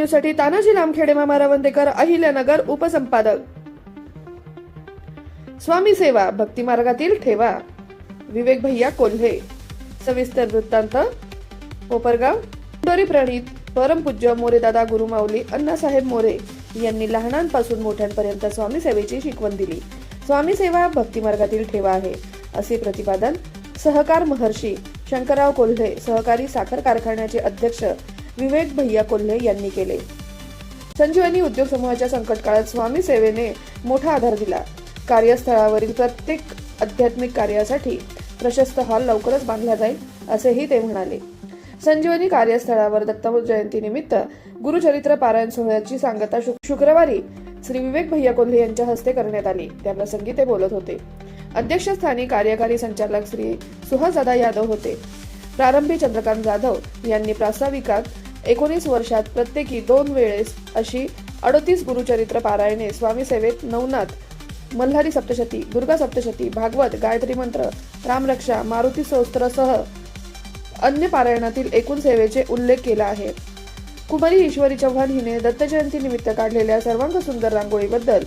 न्यूजसाठी तानाजी लामखेडे मामा रवंदेकर अहिल्यानगर उपसंपादक. स्वामी सेवा भक्ती मार्गातील ठेवा. विवेक भैया कोल्हे. सविस्तर वृत्तांत. कोपरगाव. डोरी प्रणीत परमपूज्य मोरेदादा गुरुमाऊली अण्णासाहेब मोरे यांनी लहानांपासून मोठ्यांपर्यंत स्वामी सेवेची शिकवण दिली. स्वामी सेवा भक्ती मार्गातील ठेवा आहे असे प्रतिपादन सहकार महर्षी शंकरराव कोल्हे सहकारी साखर कारखान्याचे अध्यक्ष विवेक भैया कोल्हे यांनी केले. संजीवनी उद्योग समूहाच्या संकट काळात स्वामी सेवेने मोठा आधार दिला. कार्यस्थळावरील प्रत्येक आध्यात्मिक कार्यासाठी प्रशस्त हॉल लवकरच बांधला जाईल असेही ते म्हणाले. संजीवनी कार्यस्थळावर दत्त जयंती निमित्त गुरुचरित्र पारायण सोहळ्याची सांगता शुक्रवारी श्री विवेक भैया कोल्हे यांच्या हस्ते करण्यात आली. त्याप्रसंगी ते बोलत होते. अध्यक्षस्थानी कार्यकारी संचालक श्री सुहासदा यादव होते. प्रारंभी चंद्रकांत जाधव यांनी प्रास्ताविकात एकोणीस वर्षात प्रत्येकी दोन वेळेस अशी अडतीस गुरुचरित्र पारायणे स्वामी सेवेत नवनाथ मल्हारी सप्तशती दुर्गा सप्तशती भागवत गायत्री मंत्र रामरक्षा मारुती स्तोत्रसह अन्य पारायणातील एकूण सेवेचे उल्लेख केला आहे. कुमारी ईश्वरी चव्हाण हिने दत्तजयंती निमित्त काढलेल्या सर्वांग सुंदर रांगोळीबद्दल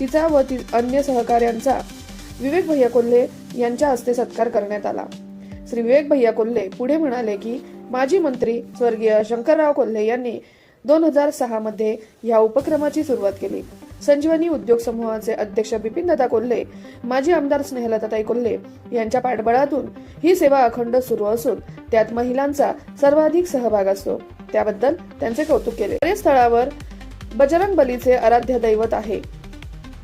तिचा व ती अन्य सहकाऱ्यांचा विवेक भैया कोल्हे यांच्या हस्ते सत्कार करण्यात आला. श्री विवेक भैया कोल्हे पुढे म्हणाले की माजी मंत्री स्वर्गीय शंकरराव कोल्हे यांनी दोन हजार सहा मध्ये या उपक्रमाची सुरुवात केली. संजीवनी उद्योग समूहाचे अध्यक्ष बिपिन दादा कोल्हे माजी आमदार स्नेहलताताई कोल्हे यांच्या पाठबळातून ही सेवा अखंड सुरू असून त्यात महिलांचा सर्वाधिक सहभाग असतो. त्याबद्दल त्यांचे कौतुक केले. स्थळावर बजरंग बलीचे आराध्य दैवत आहे.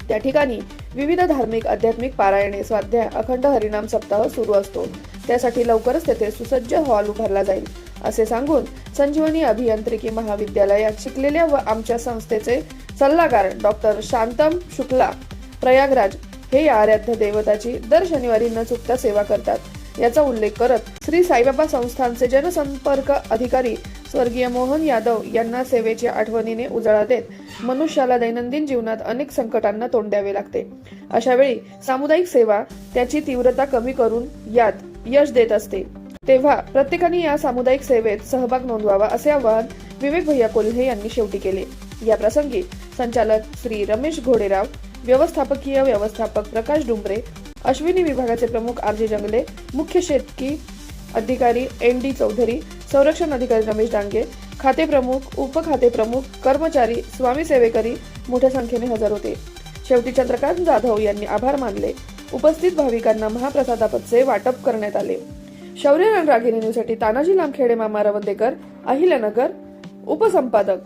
त्या ठिकाणी विविध धार्मिक आध्यात्मिक पारायणे स्वाध्याय अखंड हरिनाम सप्ताह सुरू असतो. त्यासाठी लवकरच तेथे सुसज्ज हॉल उभारला जाईल असे सांगून संजीवनी अभियांत्रिकी महाविद्यालयात शिकलेल्या व आमच्या संस्थेचे सल्लागार डॉक्टर शांतम शुक्ला प्रयागराज हे या आराध्य देवताची दर शनिवारी न चुकता सेवा करतात. याचा उल्लेख करत श्री साईबाबा संस्थानचे जनसंपर्क अधिकारी स्वर्गीय मोहन यादव यांना सेवेच्या आठवणीने उजाळा देत मनुष्याला दैनंदिन जीवनात अनेक संकटांना तोंड द्यावे लागते. अशा वेळी सामुदायिक सेवा त्याची तीव्रता कमी करून यात यश देत असते. तेव्हा प्रत्येकाने या सामुदायिक सेवेत सहभाग नोंदवावा असे आवाहन विवेक भैया कोल्हे यांनी शेवटी केले. या प्रसंगी संचालक श्री रमेश घोडेराव व्यवस्थापकीय व्यवस्थापक प्रकाश डुंबरे अश्विनी विभागाचे प्रमुख आर जे जंगले मुख्य शेतकी अधिकारी एन डी चौधरी संरक्षण अधिकारी रमेश डांगे खाते प्रमुख उपखाते प्रमुख कर्मचारी स्वामी सेवेकरी मोठ्या संख्येने हजर होते. शेवटी चंद्रकांत जाधव यांनी आभार मानले. उपस्थित भाविकांना महाप्रसादापदचे वाटप करण्यात आले. शौर्य रागिनी न्यूजसाठी तानाजी लामखेडे मामा रवंदेकर अहिल्यानगर उपसंपादक.